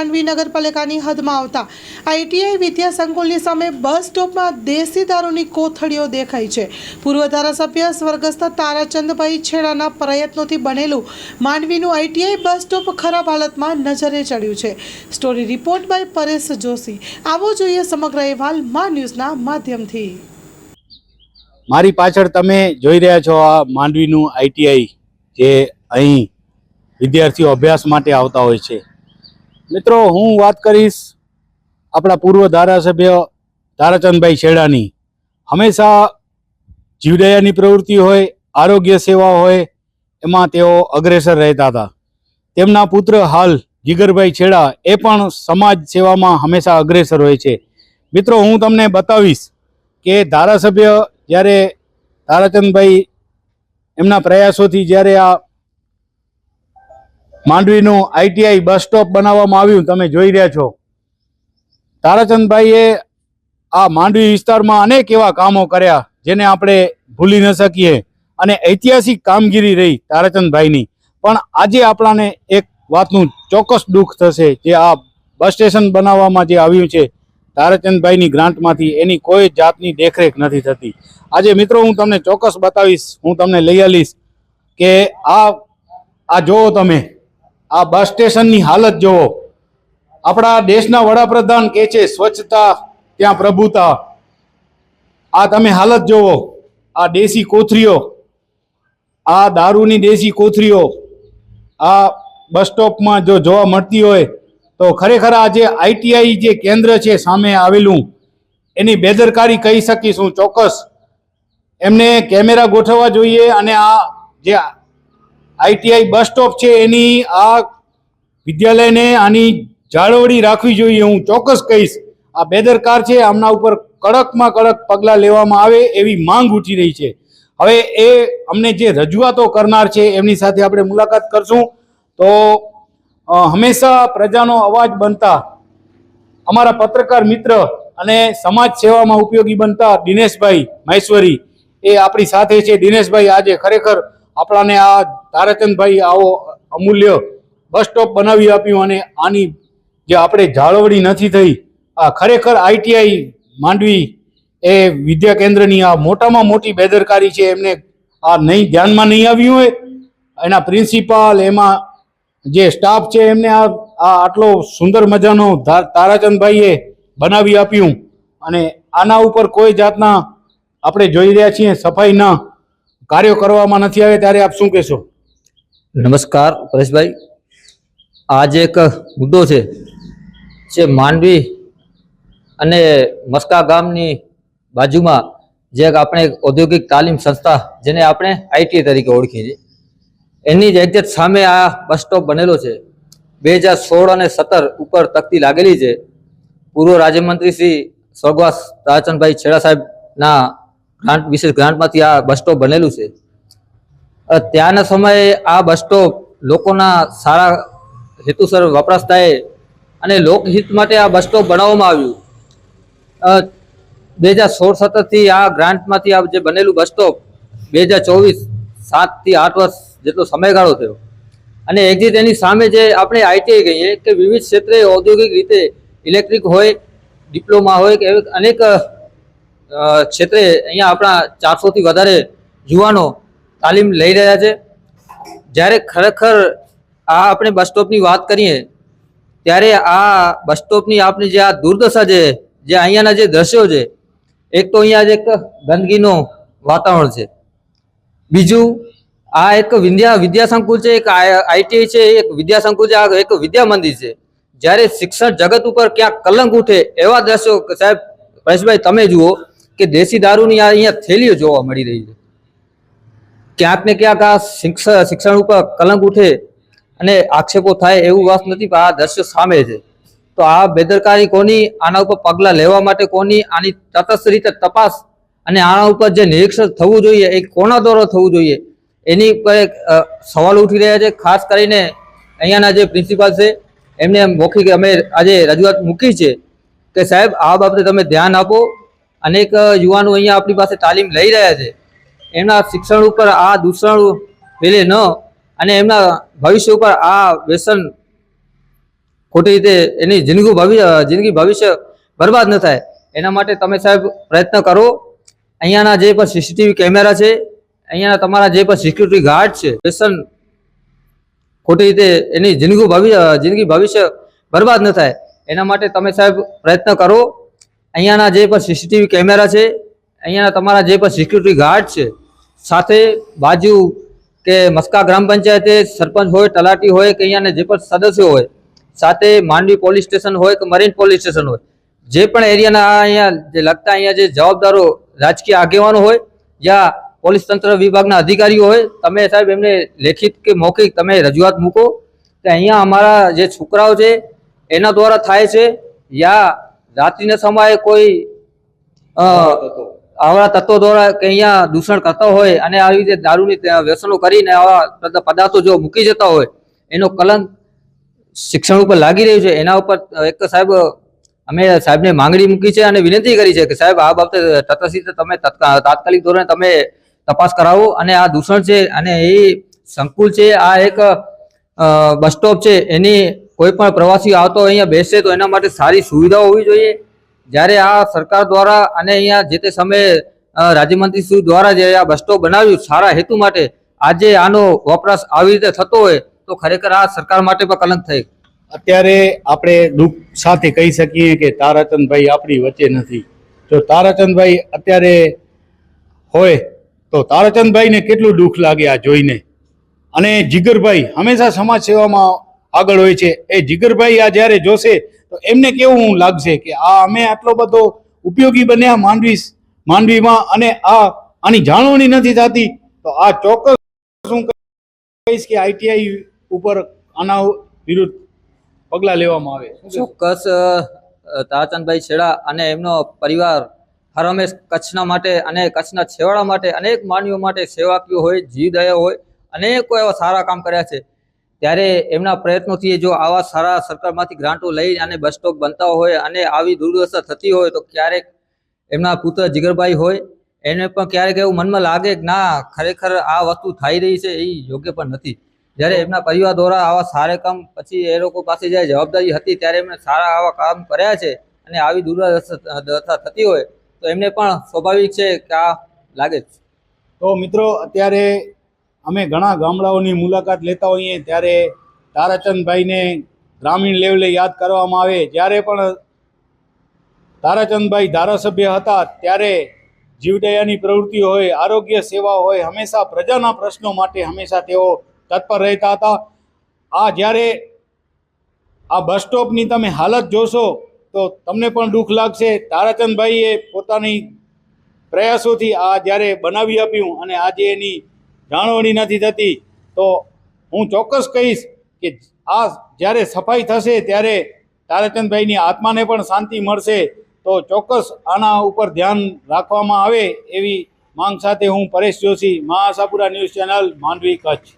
માંડવી નગરપાલિકાની હદમાં આવતા. આઈટીઆઈ વિદ્યા સંકુલની સામે બસ સ્ટોપમાં દેશી દારૂની કોથળીઓ દેખાઈ છે. પૂર્વ ધારાસભ્ય સ્વર્ગસ્થ તારાચંદભાઈ છેડાના પ્રયત્નોથી બનેલું માંડવીનું આઈટીઆઈ બસ સ્ટોપ ખરાબ હાલતમાં નજરે ચડ્યું છે. Story report by Paresh Joshi. આવો જોઈએ સમગ્ર અહેવાલ મા ન્યૂઝના માધ્યમથી. મારી પાછળ તમે જોઈ રહ્યા છો આ માંડવીનું આઈટીઆઈ જે અહીં વિદ્યાર્થીઓ અભ્યાસ માટે આવતા હોય છે. મિત્રો, હું વાત કરીશ આપણા પૂર્વ ધારાસભ્ય તારાચંદભાઈ છેડાની હંમેશા જીવદયાની પ્રવૃત્તિ હોય, આરોગ્ય સેવા હોય, એમાં તેઓ અગ્રેસર રહેતા હતા. તેમના પુત્ર હાલ જીગરભાઈ છેડા એ પણ સમાજ સેવામાં હંમેશા અગ્રેસર હોય છે. મિત્રો, હું તમને બતાવીશ કે ધારાસભ્ય જ્યારે તારાચંદભાઈ એમના પ્રયાસોથી જ્યારે આ માંડવીનું આઈટીઆઈ બસ સ્ટોપ બનાવવામાં આવ્યું. તમે જોઈ રહ્યા છો. તારાચંદભાઈએ આ માંડવી વિસ્તારમાં અનેક એવા કામો કર્યા જેને આપણે ભૂલી ન શકીએ. અને ઐતિહાસિક કામગીરી રહી તારાચંદભાઈની. પણ આજે આપણાને એક વાતનું ચોક્કસ દુઃખ થશે જે આ બસ સ્ટેશન બનાવવામાં જે આવ્યું છે, તારાચંદભાઈની ગ્રાન્ટમાંથી એની કોઈ જાતની દેખરેખ નથી થતી. આજે મિત્રો હું તમને ચોક્કસ બતાવીશ, હું તમને લઈ આવીશ કે આ આ જુઓ તમે. આ બસ સ્ટેશનની હાલત જુઓ આપણા દેશના વડાપ્રધાન કહે છે, સ્વચ્છતા ત્યાં પ્રભુતા. આ તમે હાલત જુઓ આ દેશી કોથરીઓ આ દારૂની દેશી કોથરીઓ આ બસ સ્ટોપમાં જો જોવા મળતી હોય, તો ખરેખર આ જે આઈટીઆઈ જે કેન્દ્ર છે સામે આવેલું, એની બેદરકારી કહી શકીશ હું ચોક્કસ. એમને કેમેરા ગોઠવવા જોઈએ અને આ જે આઈટીઆઈ બસ સ્ટોપ છે એની આ વિદ્યાલયને આની જાળવણી રાખવી જોઈએ હું ચોક્કસ કહીશ. આ બેદરકાર છે, આમના ઉપર કડકમાં કડક પગલાં લેવામાં આવે એવી માંગ ઉઠી રહી છે. હવે એ અમને જે રજૂઆતો કરનાર છે એમની સાથે આપણે મુલાકાત કરશું. તો હંમેશા પ્રજાનો અવાજ બનતા અમારા પત્રકાર મિત્ર અને સમાજ સેવામાં ઉપયોગી બનતા દિનેશભાઈ મહેશ્વરી એ આપણી સાથે છે. દિનેશભાઈ આજે ખરેખર આપણાને આ તારાચંદભાઈ આવો અમૂલ્ય બસ સ્ટોપ બનાવી આપ્યું અને આની જે આપણે જાળવણી નથી થઈ, આ ખરેખર આઈટીઆઈ માંડવી એ વિદ્યા કેન્દ્રની આ મોટામાં મોટી બેદરકારી છે, એમને આ નહીં ધ્યાનમાં નહીં આવ્યું હોય, એના પ્રિન્સિપાલ, એમાં જે સ્ટાફ છે, એમને આ આટલો સુંદર મજાનો તારાચંદભાઈએ બનાવી આપ્યું. અને આના ઉપર કોઈ જાતના આપણે જોઈ રહ્યા છીએ સફાઈના કાર્યો કરવામાં નથી આવે ત્યારે આપ શું કહેશો? નમસ્કાર, પરેશભાઈ. આજે એક મુદ્દો છે જે માંડવી અને મસ્કા ગામની બાજુમાં જે આપણે ઔદ્યોગિક તાલીમ સંસ્થા જેને આપણે આઈટી તરીકે ઓળખીએ છીએ, એની જ એક્ઝેક્ટ સામે આ બસ સ્ટોપ બનેલો છે. બે હજાર સોળ અને સત્તર ઉપર તકતી લાગેલી છે. પૂર્વ રાજ્યમંત્રી શ્રી સ્વર્ગવાસ તારાચંદભાઈ છેડા સાહેબના ગ્રાન્ટ વિશેષ ગ્રાન્ટમાંથી આ બસ સ્ટોપ બનેલું છે. ત્યાંના સમયે આ બસ સ્ટોપ લોકોના સારા હેતુસર વપરાશ થાય અને લોકહિત માટે આ બસ સ્ટોપ બનાવવામાં આવ્યું. બે હજાર સોળ સત્તરથી આ ગ્રાન્ટમાંથી આ જે બનેલું બસ સ્ટોપ બે હજાર ચોવીસ સાતથી આઠ વર્ષ જેટલો સમયગાળો થયો. અને એક્ઝિટ એની સામે જે આપણે આઈટીઆઈ કહીએ કે વિવિધ ક્ષેત્રે ઔદ્યોગિક રીતે ઇલેક્ટ્રિક હોય, ડિપ્લોમા હોય કે અનેક ક્ષેત્રે અહીંયા આપણા ચારસોથી વધારે યુવાનો તાલીમ લઈ રહ્યા છે. જ્યારે ખરેખર આ આપણે બસ સ્ટોપની વાત કરીએ, ત્યારે આ બસ સ્ટોપની આપણી જે આ દુર્દશા છે, જે અહીંયાના જે દ્રશ્યો છે, એક તો અહીંયા જ એક ગંદકીનો વાતાવરણ છે. બીજું, આ એક વિદ્યા, વિદ્યાસંકુલ છે, એક આઈટીઆઈ છે, એક વિદ્યાસંકુલ છે, આ એક વિદ્યા મંદિર છે. જ્યારે શિક્ષણ જગત ઉપર ક્યાંક કલંક ઉઠે એવા દ્રશ્યો, સાહેબ, પરેશભાઈ, તમે જુઓ. કે દેશી દારૂની અહીંયા થેલીઓ જોવા મળી રહી છે. ક્યાંક ને ક્યાંક આ શિક્ષણ ઉપર કલંક ઉઠે અને આક્ષેપો થાય એવું વાત નથી પણ આ દ્રશ્ય સામે છે. તો આ બેદરકારી કોની આના ઉપર પગલાં લેવા માટે કોની આની તટસ્થ રીતે તપાસ અને આના ઉપર જે નિરીક્ષણ થવું જોઈએ એ કોના દ્વારા થવું જોઈએ એની અ, સવાલ ઉઠી રહ્યા છે. ખાસ કરીને અહીંયાના જે પ્રિન્સિપાલ છે એમને મૌખિક અમે આજે રજૂઆત મૂકી છે કે સાહેબ આ બાબતે તમે ધ્યાન આપો. અનેક યુવાનો અહીંયા આપણી પાસે તાલીમ લઈ રહ્યા છે. એમના શિક્ષણ ઉપર આ દૂષણ ફેલે ન અને એમના ભવિષ્ય ઉપર આ વ્યસન ખોટી રીતે એની જિંદગી ભવિષ્ય જિંદગી ભવિષ્ય બરબાદ ન થાય. એના માટે તમે સાહેબ પ્રયત્ન કરો. અહીંયાના જે પણ સીસીટીવી કેમેરા છે, અહીંયાના તમારા જે પણ સિક્યુરિટી ગાર્ડ છે, વ્યસન ખોટી રીતે એની જિંદગી ભવિષ્ય જિંદગી ભવિષ્ય બરબાદ ન થાય. એના માટે તમે સાહેબ પ્રયત્ન કરો. અહીંયાના જે પણ સીસીટીવી કેમેરા છે, અહીંયાના તમારા જે પણ સિક્યુરિટી ગાર્ડ છે, સાથે બાજુ કે મસ્કા ગ્રામ પંચાયતે સરપંચ હોય, તલાટી હોય કે અહીંયાના જે પણ સદસ્યો હોય, સાથે માંડવી પોલીસ સ્ટેશન હોય કે મરીન પોલીસ સ્ટેશન હોય, જે પણ એરિયાના અહીંયા જે લગતા અહીંયા જે જવાબદારો રાજકીય આગેવાનો હોય યા પોલીસ તંત્ર વિભાગના અધિકારીઓ હોય, તમે સાહેબ એમને લેખિત કે મૌખિક તમે રજૂઆત મૂકો કે અહીંયા અમારા જે છોકરાઓ છે, એના દ્વારા થાય છે, યા રાત્રિના સમયે કોઈ આવા તત્વો દ્વારા કે અહીંયા દૂષણ કરતા હોય અને આવી રીતે દારૂની વ્યસનો કરીને આવા પદાર્થો જો મૂકી જતા હોય, એનો કલંક શિક્ષણ ઉપર લાગી રહ્યું છે. એના ઉપર એક સાહેબ, અમે સાહેબને માંગણી મૂકી છે અને વિનંતી કરી છે કે સાહેબ, આ બાબતે તટસ્થ તમે તાત્કાલિક ધોરણે તમે તપાસ કરાવો અને આ દૂષણ છે અને એ સંકુલ છે, આ એક બસ સ્ટોપ છે. એની કોઈ પણ પ્રવાસી આવતો અહીંયા બેસે તો એના માટે સારી સુવિધાઓ હોવી જોઈએ. જ્યારે આ સરકાર દ્વારા અને અહીંયા જે તે સમયે રાજ્યમંત્રી શ્રી દ્વારા જે આ બસ સ્ટોપ બનાવ્યું, સારા હેતુ માટે આજે આનો વપરાશ આવી રીતે થતો હોય, તો ખરેખર આ સરકાર માટે પણ કલંક થઈ. અત્યારે આપણે દુઃખ સાથે કહી શકીએ કે તારાચંદભાઈ આપણી વચ્ચે નથી. જો તારાચંદભાઈ અત્યારે હોય, તો તારાચંદભાઈને કેટલું દુઃખ લાગે આ જોઈને? અને જીગરભાઈ, હંમેશા સમાજ સેવામાં આગળ હોય છે. એ જીગરભાઈ આ જ્યારે જોશે, તો એમને કેવું લાગશે કે આ અમે આટલો બધો ઉપયોગી બન્યા માંડવી માંડવીમાં અને આ, આની જાણવણી નથી થતી, તો આ ચોક્કસ હું કહીશ કે આઈટીઆઈ ઉપર આના વિરુદ્ધ પગલાં લેવામાં આવે. શું? ચોક્કસ તારાચંદભાઈ છેડા અને એમનો પરિવાર હર હંમેશ કચ્છના માટે અને કચ્છના છેવાડા માટે અનેક માનવીઓ માટે સેવાકીય હોય જીવદયા હોય, અનેકો એવા સારા કામ કર્યા છે. ત્યારે એમના પ્રયત્નોથી જો આવા સારા સરકારમાંથી ગ્રાન્ટો લઈ અને બસ સ્ટોપ બનતા હોય અને આવી દુર્દશા થતી હોય તો ક્યારેક એમના પુત્ર જીગરભાઈ હોય. એને પણ ક્યારેક એવું મનમાં લાગે કે ના, ખરેખર આ વસ્તુ થઈ રહી છે, એ યોગ્ય પણ નથી. જ્યારે એમના પરિવાર દ્વારા આવા સારા કામ પછી એ લોકો પાસે જ્યારે જવાબદારી હતી ત્યારે એમણે સારા આવા કામ કર્યા છે અને આવી દુર્દશા દશા થતી હોય, તો એમને પણ સ્વાભાવિક છે કે આ લાગે જ તો મિત્રો, અત્યારે અમે ઘણા ગામડાઓની મુલાકાત લેતા હોઈએ ત્યારે તારાચંદભાઈને ગ્રામીણ લેવલે યાદ કરવામાં આવે. જ્યારે પણ તારાચંદભાઈ ધારાસભ્ય હતા, ત્યારે જીવદયાની પ્રવૃત્તિ હોય, આરોગ્ય સેવા હોય, હંમેશા પ્રજાના પ્રશ્નો માટે હંમેશા તેઓ તત્પર રહેતા હતા. આ જ્યારે આ બસ સ્ટોપની તમે હાલત જોશો, તો તમને પણ દુઃખ લાગશે. તારાચંદભાઈએ પોતાની પ્રયાસોથી આ જ્યારે બનાવી આપ્યું અને આજે એની જાળવણી નથી થતી, તો હું ચોક્કસ કહીશ કે આ જ્યારે સફાઈ થશે, ત્યારે તારાચંદભાઈની આત્માને પણ શાંતિ મળશે. તો ચોક્કસ આના ઉપર ધ્યાન રાખવામાં આવે એવી માંગ સાથે હું પરેશ જોશી, મહાસાપુરા ન્યૂઝ ચેનલ, માંડવી કચ્છ.